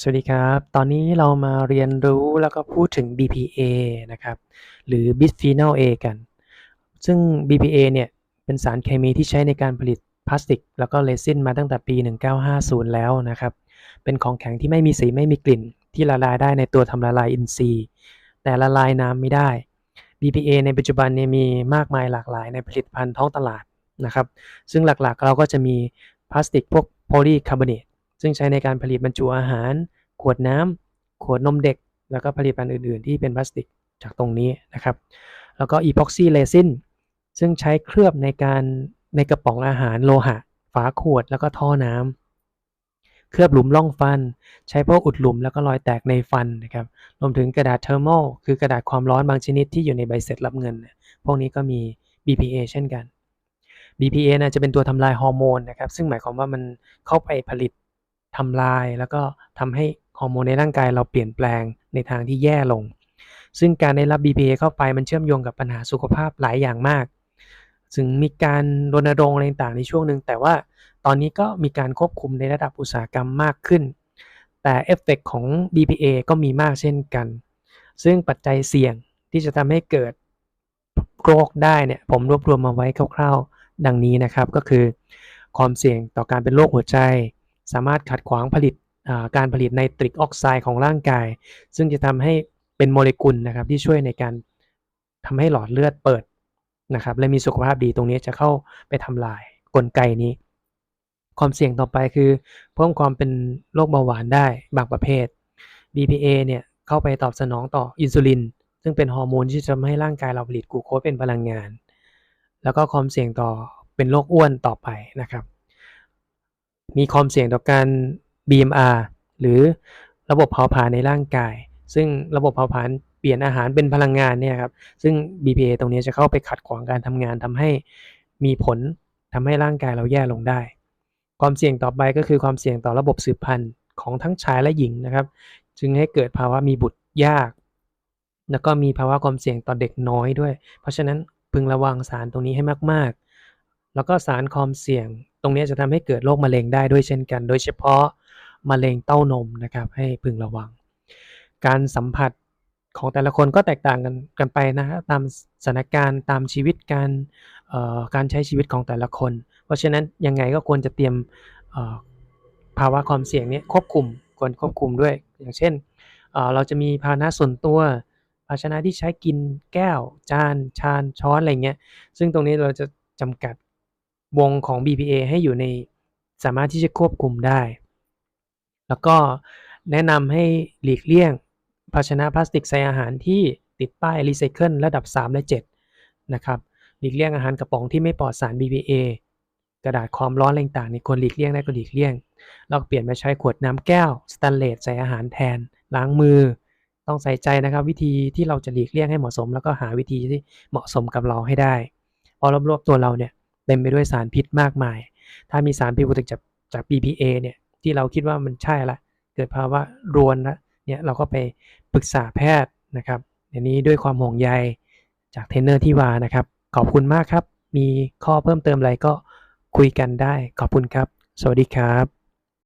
สวัสดีครับ ตอนนี้เรามาเรียนรู้แล้วก็พูดถึง BPA นะครับ หรือ Bisphenol A กัน ซึ่ง BPA เนี่ย เป็นสารเคมีที่ใช้ในการผลิตพลาสติก แล้วก็เรซินมาตั้งแต่ปี 1950 แล้วนะครับ เป็นของแข็งที่ไม่มีสีไม่มีกลิ่น ที่ละลายได้ในตัวทำละลายอินทรีย์ แต่ละลายน้ำไม่ได้ BPA ในปัจจุบันเนี่ยมีมากมายหลากหลายในผลิตภัณฑ์ท้องตลาดนะครับ ซึ่งหลักๆเราก็จะมีพลาสติกพวกโพลีคาร์บอเนต ซึ่งใช้ในการผลิตบรรจุอาหาร ขวดน้ำขวดนมเด็ก แล้วก็ผลิตภัณฑ์อื่น ๆ ที่เป็นพลาสติกจากตรงนี้นะครับ แล้วก็อีพ็อกซี่เรซินซึ่งใช้เคลือบในการในกระป๋องอาหารโลหะ ฝาขวดแล้วก็ท่อน้ำเคลือบหลุมร่องฟัน ใช้พวกอุดหลุมแล้วก็รอยแตกในฟันนะครับรวมถึงกระดาษเทอร์โมคือกระดาษความร้อนบางชนิดที่อยู่ในใบเสร็จรับเงิน พวกนี้ก็มี BPA เช่นกัน BPA นะจะเป็นตัวทำลายฮอร์โมนนะครับ ซึ่งหมายความว่ามันเข้าไปผลิต ทำลายแล้วก็ทำให้ฮอร์โมนในร่างกายเราเปลี่ยนแปลงในทางที่แย่ลง ซึ่งการได้รับ BPA เข้าไปมันเชื่อมโยงกับปัญหาสุขภาพหลายอย่างมากซึ่งมีการรณรงค์อะไรต่างในช่วงหนึ่ง แต่ว่าตอนนี้ก็มีการควบคุมในระดับอุตสาหกรรมมากขึ้น แต่เอฟเฟกของ BPA ก็มีมากเช่นกัน ซึ่งปัจจัยเสี่ยงที่จะทำให้เกิดโรคได้เนี่ยผมรวบรวมมาไว้คร่าวๆ ดังนี้นะครับก็คือ ความเสี่ยงต่อการเป็นโรคหัวใจ สามารถขัดขวางผลิตการผลิตไนตริกออกไซด์ของร่างกาย ซึ่งจะทำให้เป็นโมเลกุลนะครับที่ช่วยในการทำให้หลอดเลือดเปิดนะครับและมีสุขภาพดีตรงนี้จะเข้าไปทำลายกลไกนี้ ความเสี่ยงต่อไปคือ เพิ่มความเป็นโรคเบาหวานได้บางประเภท BPA เนี่ยเข้าไปตอบสนองต่ออินซูลิน ซึ่งเป็นฮอร์โมนที่จะทำให้ร่างกายเราผลิตกลูโคสเป็นพลังงาน แล้วก็ความเสี่ยงต่อเป็นโรคอ้วนต่อไปนะครับ มีความเสี่ยงต่อการ BMR หรือระบบเผาผลาญในร่างกาย ซึ่งระบบเผาผลาญเปลี่ยนอาหารเป็นพลังงานเนี่ยครับ ซึ่ง BPA ตรงนี้จะเข้าไปขัดขวางการทำงานทำให้มีผลทำให้ร่างกายเราแย่ลงได้ ความเสี่ยงต่อไปก็คือความเสี่ยงต่อระบบสืบพันธุ์ของทั้งชายและหญิงนะครับ จึงให้เกิดภาวะมีบุตรยาก แล้วก็มีภาวะความเสี่ยงต่อเด็กน้อยด้วย เพราะฉะนั้นพึงระวังสารตรงนี้ให้มาก แล้วก็สารความเสี่ยง ตรงนี้จะทำให้เกิดโรคมะเร็งได้ด้วยเช่นกัน โดยเฉพาะมะเร็งเต้านมนะครับให้พึงระวัง การสัมผัสของแต่ละคนก็แตกต่างกันกันไปนะฮะตามสถานการณ์ตามชีวิตการการใช้ชีวิตของแต่ละคน เพราะฉะนั้นยังไงก็ควรจะเตรียมภาวะความเสี่ยงนี้ควบคุมควรควบคุมด้วย อย่างเช่นเราจะมีภาชนะส่วนตัว ภาชนะที่ใช้กินแก้ว จาน ชานช้อนอะไรเงี้ยซึ่งตรงนี้เราจะจำกัด วงของ BPA ให้อยู่ในสามารถที่จะควบคุมได้ แล้วก็แนะนำให้หลีกเลี่ยง ภาชนะพลาสติกใส่อาหารที่ติดป้ายรีไซเคิลระดับ 3 และ 7 นะครับ หลีกเลี่ยงอาหารกระป๋องที่ไม่ปลอดสาร BPA กระดาษความร้อนอะไรต่างๆนี่ควรหลีกเลี่ยงได้ก็หลีกเลี่ยง เราเปลี่ยนมาใช้ขวดน้ำแก้วสแตนเลสใส่อาหารแทน ล้างมือ ต้องใส่ใจนะครับ วิธีที่เราจะหลีกเลี่ยงให้เหมาะสม แล้วก็หาวิธีที่เหมาะสมกับเราให้ได้เพราะรอบๆตัวเราเนี่ย เต็มไปด้วยสารพิษมากมาย ถ้ามีสารพิษปฏิจากจาก BPA เนี่ยที่เราคิดว่ามันใช่ละเกิดภาวะรวนละเนี่ยเราก็ไปปรึกษาแพทย์นะครับอันนี้ด้วยความห่วงใยจากเทรนเนอร์ที่วานะครับ ขอบคุณมากครับ มีข้อเพิ่มเติมอะไรก็คุยกันได้ ขอบคุณครับ สวัสดีครับ